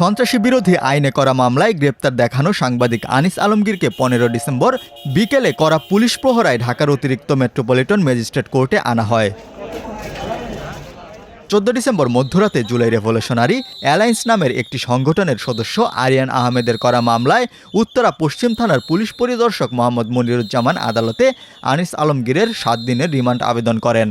সন্ত্রাসী বিরোধী আইনে করা মামলায় গ্রেপ্তার দেখানো সাংবাদিক আনিস আলমগীরকে পনেরো ডিসেম্বর বিকেলে করা পুলিশ প্রহরায় ঢাকার অতিরিক্ত মেট্রোপলিটন ম্যাজিস্ট্রেট কোর্টে আনা হয়। চোদ্দ ডিসেম্বর মধ্যরাতে জুলাই রেভলিউশনারি অ্যালায়েন্স নামের একটি সংগঠনের সদস্য আরিয়ান আহমেদের করা মামলায় উত্তরা পশ্চিম থানার পুলিশ পরিদর্শক মোহাম্মদ মনিরুজ্জামান আদালতে আনিস আলমগীরের সাত দিনের রিমান্ড আবেদন করেন।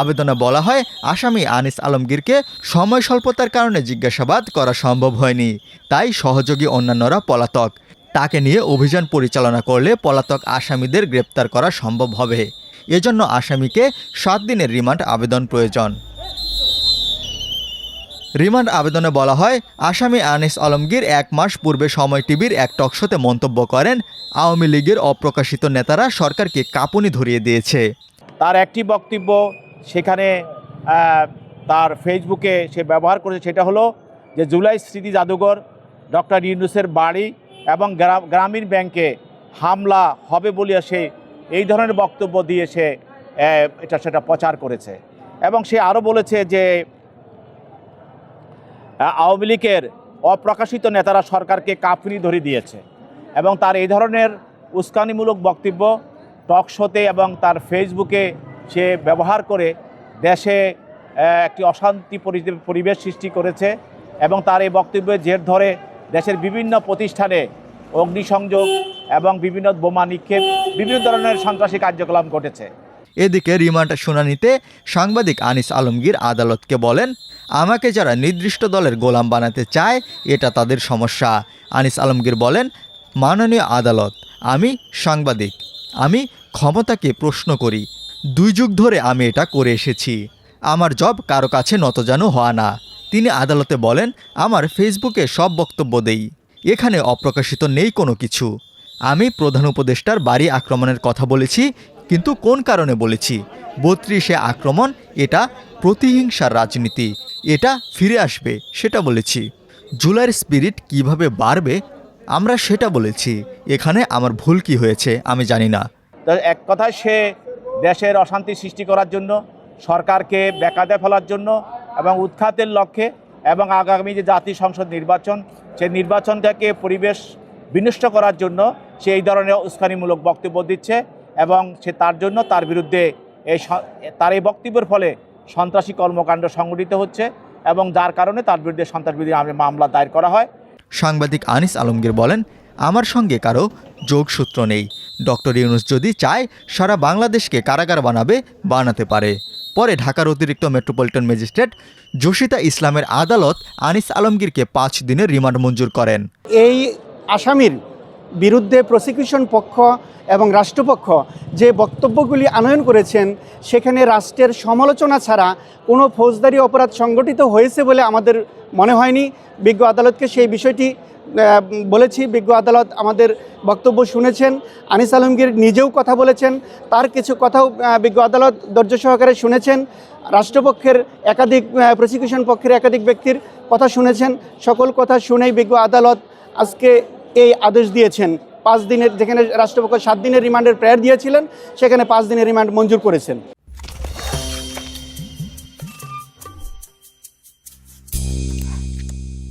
আবেদনে বলা হয়, আসামি আনিস আলমগীরকে সময় স্বল্পতার কারণে জিজ্ঞাসাবাদ করা সম্ভব হয়নি। তাই সহযোগী অন্যান্যরা পলাতক। তাকে নিয়ে অভিযান পরিচালনা করলে পলাতক আসামিদের গ্রেপ্তার করা সম্ভব হবে। এজন্য আসামিকে সাত দিনের রিমান্ড আবেদন প্রয়োজন। রিমান্ড আবেদনে বলা হয়, আসামি আনিস আলমগীর এক মাস পূর্বে সময় টিভির এক টকশোতে মন্তব্য করেন, আওয়ামী লীগের অপ্রকাশিত নেতারা সরকারকে কাঁপুনি ধরিয়ে দিয়েছে। তার একটি বক্তব্য সেখানে তার ফেসবুকে সে ব্যবহার করেছে, সেটা হলো যে জুলাই স্মৃতি জাদুঘর, ডক্টর ইউনুসের বাড়ি এবং গ্রা- গ্রামীণ ব্যাংকে হামলা হবে বলিয়া সে এই ধরনের বক্তব্য দিয়ে সে এটা সেটা প্রচার করেছে। এবং সে আরও বলেছে যে আওয়ামী লীগের অপ্রকাশিত নেতারা সরকারকে কাফনি ধরে দিয়েছে এবং তার এই ধরনের উস্কানিমূলক বক্তব্য, টক শোতে এবং তার ফেসবুকে সে ব্যবহার করে দেশে একটি অশান্তি পরি- পরিবেশ সৃষ্টি করেছে এবং তার এই বক্তব্যের জের ধরে দেশের বিভিন্ন প্রতিষ্ঠানে অগ্নিসংযোগ এবং বিভিন্ন বোমা নিক্ষেপ, বিভিন্ন ধরনের সন্ত্রাসী কার্যকলাপ ঘটেছে। এদিকে রিমান্ড শুনানিতে সাংবাদিক আনিস আলমগীর আদালতকে বলেন, আমাকে যারা নির্দিষ্ট দলের গোলাম বানাতে চায়, এটা তাদের সমস্যা। আনিস আলমগীর বলেন, মাননীয় আদালত, আমি সাংবাদিক, আমি ক্ষমতাকে প্রশ্ন করি। দুই যুগ ধরে আমি এটা করে এসেছি। আমার জব কারও কাছে নতজানু হওয়া না। তিনি আদালতে বলেন, আমার ফেসবুকে সব বক্তব্য দেই। এখানে অপ্রকাশিত নেই কোনো কিছু। আমি প্রধান উপদেষ্টার বাড়ি আক্রমণের কথা বলেছি, কিন্তু কোন কারণে বলেছি? বত্রিশে আক্রমণ, এটা প্রতিহিংসার রাজনীতি। এটা ফিরে আসবে, সেটা বলেছি। জুলাইয়ের স্পিরিট কীভাবে বাড়বে, আমরা সেটা বলেছি। এখানে আমার ভুল কি হয়েছে, আমি জানি না। এক কথায় সে দেশের অশান্তি সৃষ্টি করার জন্য, সরকারকে বেকাদে ফেলার জন্য এবং উৎখাতের লক্ষ্যে এবং আগামী যে জাতীয় সংসদ নির্বাচন, সেই নির্বাচনটাকে পরিবেশ বিনষ্ট করার জন্য সে এই ধরনের উস্কানিমূলক বক্তব্য দিচ্ছে এবং সে তার জন্য তার বিরুদ্ধে এই তার এই বক্তব্যের ফলে সন্ত্রাসী কর্মকাণ্ড সংগঠিত হচ্ছে এবং যার কারণে তার বিরুদ্ধে সন্ত্রাস বিরোধী আইনে মামলা দায়ের করা হয়। সাংবাদিক আনিস আলমগীর বলেন, আমার সঙ্গে কারও যোগসূত্র নেই। ডক্টর ইউনুস যদি চায়, সারা বাংলাদেশকে কারাগার বানাবে, বানাতে পারে। পরে ঢাকার অতিরিক্ত মেট্রোপলিটন ম্যাজিস্ট্রেট জোশিতা ইসলামের আদালত আনিস আলমগীরকে পাঁচ দিনের রিমান্ড মঞ্জুর করেন। এই আসামির বিরুদ্ধে প্রসিকিউশন পক্ষ এবং রাষ্ট্রপক্ষ যে বক্তব্যগুলি আনয়ন করেছেন, সেখানে রাষ্ট্রের সমালোচনা ছাড়া কোনো ফৌজদারি অপরাধ সংগঠিত হয়েছে বলে আমাদের মনে হয়নি। বিজ্ঞ আদালতকে সেই বিষয়টি বলেছি, বিজ্ঞ আদালত আমাদের বক্তব্য শুনেছেন। আনিস আলমগীর নিজেও কথা বলেছেন। তার কিছু কথাও বিজ্ঞ আদালত ধৈর্য সহকারে শুনেছেন। রাষ্ট্রপক্ষের একাধিক প্রসিকিউশন পক্ষের একাধিক ব্যক্তির কথা শুনেছেন। সকল কথা শুনেই বিজ্ঞ আদালত আজকে এই আদেশ দিয়েছেন। পাঁচ দিনের যেখানে রাষ্ট্রপক্ষ সাত দিনের রিমান্ডের প্রেয়ার দিয়েছিলেন, সেখানে পাঁচ দিনের রিমান্ড মঞ্জুর করেছেন।